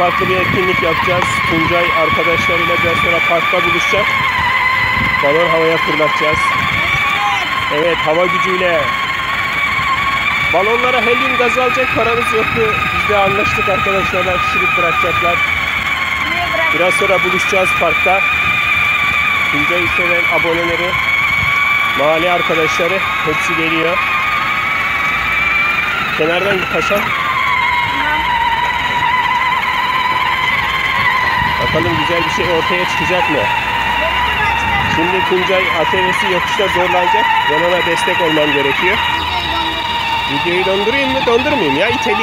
farklı bir etkinlik yapacağız. Tuncay arkadaşlarıyla biraz sonra parkta buluşacak. Balon havaya fırlatacağız. Evet hava gücüyle. Balonlara helyum gazı alacak paramız yoktu. Biz de anlaştık arkadaşlarla şişirip bırakacaklar. Biraz sonra buluşacağız parkta. Tuncay'ı seven aboneleri, mahalle arkadaşları hepsi geliyor. Kenardan git paşam. Bakalım güzel bir şey ortaya çıkacak mı? Şimdi Tuncay ATV'si yokuşta zorlanacak. Ben ona destek olmam gerekiyor. Videoyu dondur. Videoyu dondurayım mı dondurmayayım ya düşer.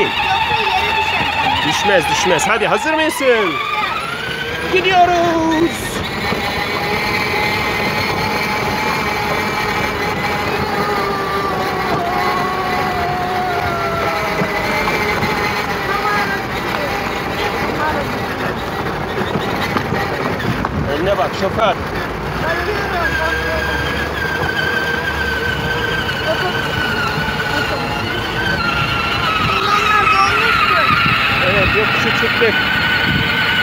Düşmez düşmez. Hadi hazır mısın? Gidiyoruz. Önüne bak şoför. Onlar dolmuştur. Evet yokuşu çıktık.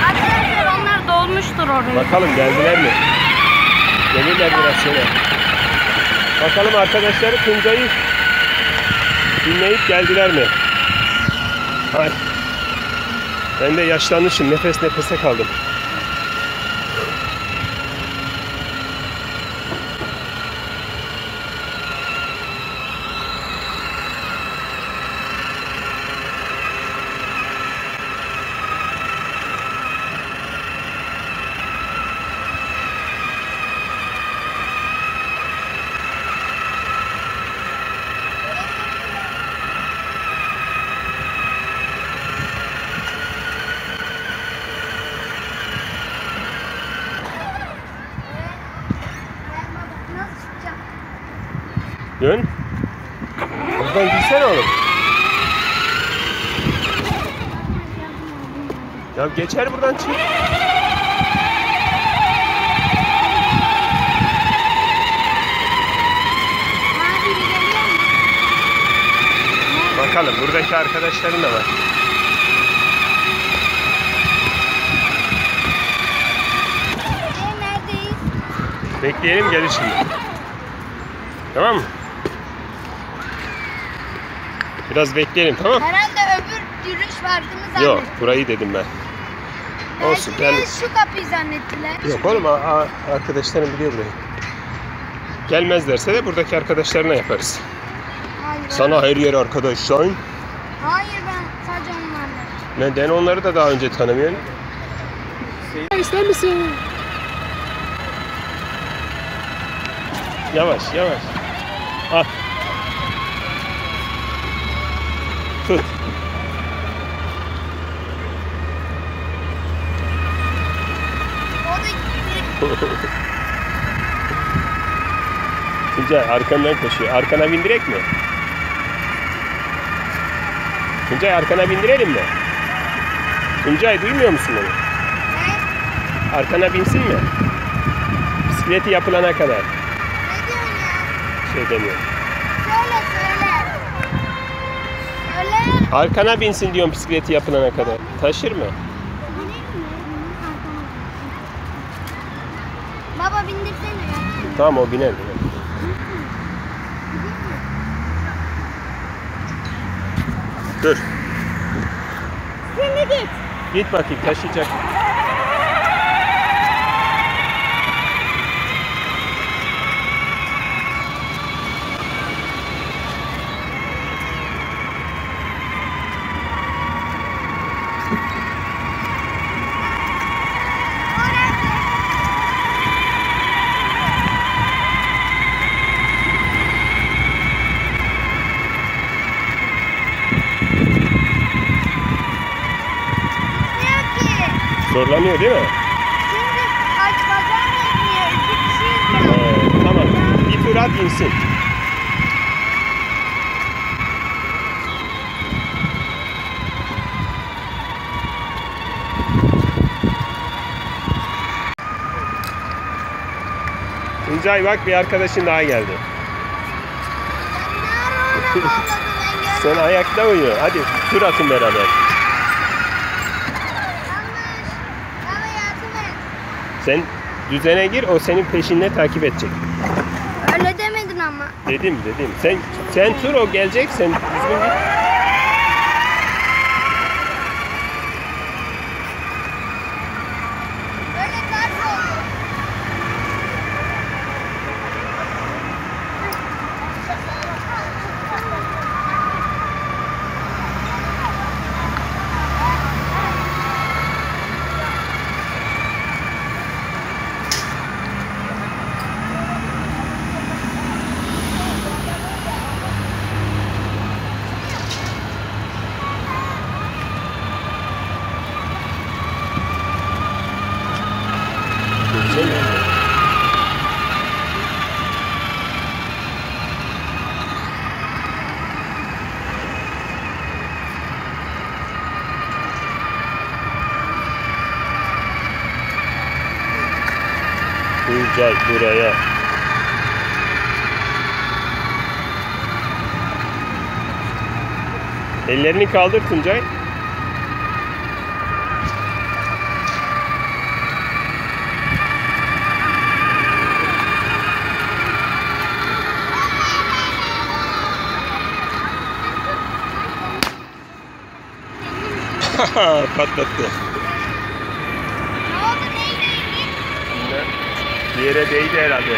Arkadaşlar onlar dolmuştur oraya. Bakalım geldiler mi? Gelirler biraz sonra. Bakalım arkadaşları Tuncay'ı dinleyip geldiler mi? Hay. Ben de yaşlanmışım. Nefes nefese kaldım. Buradan gitsene oğlum. Ya geçer buradan çık. Bakalım buradaki arkadaşların da var. Bekleyelim gelir şimdi. Tamam mı? Biraz bekleyelim tamam? Herhalde öbür yürüyüş farkını zannettim. Yok burayı dedim ben. Olsun, Belki de gel. şu kapıyı zannettiler. Yok oğlum a- arkadaşlarım biliyor burayı. Gelmezlerse de buradaki arkadaşlarına yaparız. Hayır. Sana her yer arkadaşlar. Hayır ben sadece onlarla. Neden onları da daha önce tanımıyorum? İster misin? Yavaş yavaş. Al. Tut. Tuncay arkandan koşuyor. Arkana bindirek mi? Tuncay arkana bindirelim mi? Tuncay duymuyor musun beni? Arkana binsin mi? Bisikleti yapılana kadar. Ne diyorsun ya? Şey demiyor. Söyle söyle. Arkana binsin diyorum bisikleti yapılana kadar. Taşır mı? Baba bindirsene ya. Tamam o biner biner. Dur. Sen de git. Git bakayım taşıyacak. Yok ki. Zorlanıyor değil mi? Şimdi aç bacağı bekliyor. İki kişiyiz ya. Ee, tamam. Bir tur at insin. Tuncay bak bir arkadaşın daha geldi. Sen ayakta uyuyor. Hadi tur atın beraber. Sen düzene gir o senin peşinde takip edecek. Öyle demedin ama. Dedim dedim. Sen sen tur o gelecek sen düzgün git. Öyle ters oldu. Sen Tuncay buraya. Ellerini kaldır Tuncay. Patlattı. Ne oldu neydi? Bir yere değdi herhalde.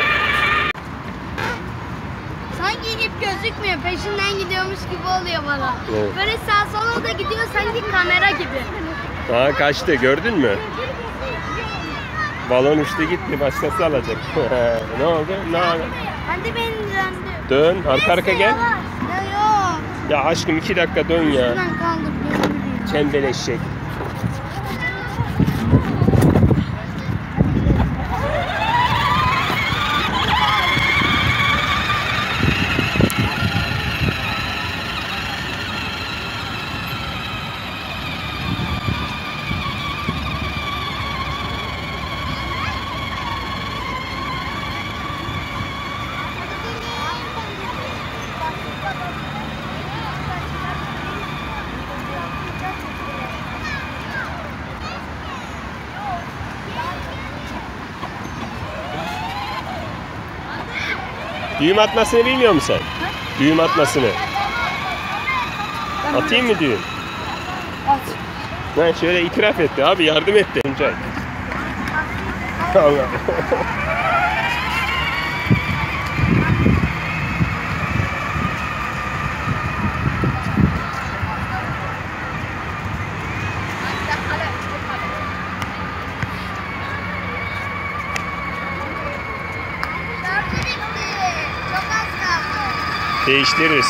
Sanki ip gözükmüyor. Peşinden gidiyormuş gibi oluyor bana. Evet. Böyle sağ sola da gidiyor sanki kamera gibi. Aa kaçtı gördün mü? Balon uçtu gitti başkası alacak. ne oldu? Ne oldu? Hadi beni döndü. Dön arka arka gel. Ya yok. Ya aşkım iki dakika dön ya. Şuradan kaldır. Çembeleşecek. Düğüm atmasını bilmiyor musun sen? Düğüm atmasını. Atayım mı düğüm? At. Ben şöyle itiraf etti abi yardım etti. Allah. Değiştiririz.